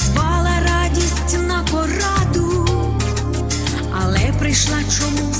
звала радість на пораду, але прийшла чомусь.